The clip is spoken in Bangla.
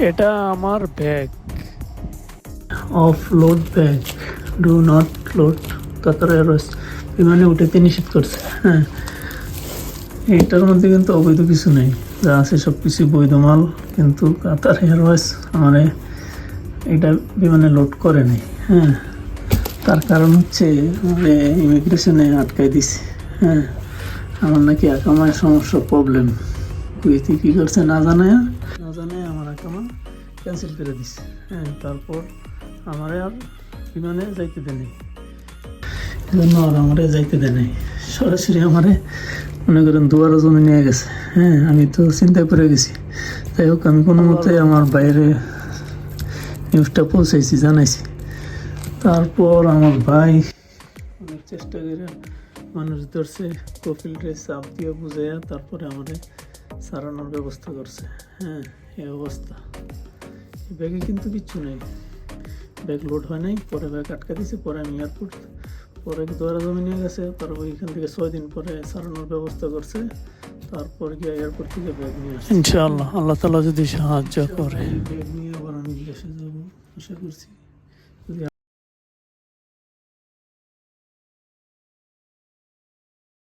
এটা আমার bag off load bag do not load Qatar airways বিমানে উঠেতে নিষেধ করছে। হ্যাঁ। এটার মধ্যে কিন্তু অবৈধ কিছু নেই। যা আছে সব কিছু বৈধ মাল। কিন্তু কাতার এয়ারওয়েজ আমার এটা বিমানে লোড করে নেই। হ্যাঁ। তার কারণ হচ্ছে মানে ইমিগ্রেশনে আটকাই দিছে। হ্যাঁ। আমার নাকি আকামায় সমস্যা প্রবলেম কুইতি কী করছে না জানায় না জানায় আমার আকামা ক্যান্সেল করে দিছে। হ্যাঁ তারপর আমারে আর বিমানে যাইতে দেয় নাই। জন্য আর আমারে যাইতে দেয় নাই। সরাসরি আমারে মনে করেন দুয়ার জমি নিয়ে গেছে। হ্যাঁ আমি তো চিন্তা করে গেছি। যাই হোক, আমি কোনো মতে আমার বাইরে নিউজটা পৌঁছাইছি, জানাইছি। তারপর আমার ভাই অনেক চেষ্টা করে মানুষ ধরছে, কপিল রে চাপ দিয়ে বুঝাইয়া তারপরে আমাদের সারানোর ব্যবস্থা করছে। হ্যাঁ এই অবস্থা। ব্যাগে কিন্তু কিচ্ছু নেই। ব্যাগ লোড হয় নাই পরে ব্যাগ আটকা দিয়েছে পরে আমি এয়ারপোর্ট পরে দোয়ারা জমি নিয়ে গেছে তারপর ওইখান থেকে ছয় দিন পরে সারানোর ব্যবস্থা করছে তারপর গিয়ে এয়ারপোর্ট থেকে ব্যাগ নিয়ে আসছে। ইনশাআল্লাহ আল্লাহ তালা যদি সাহায্য করে। ব্যাগ নিয়ে আবার আমি দেশে যাব আশা করছি।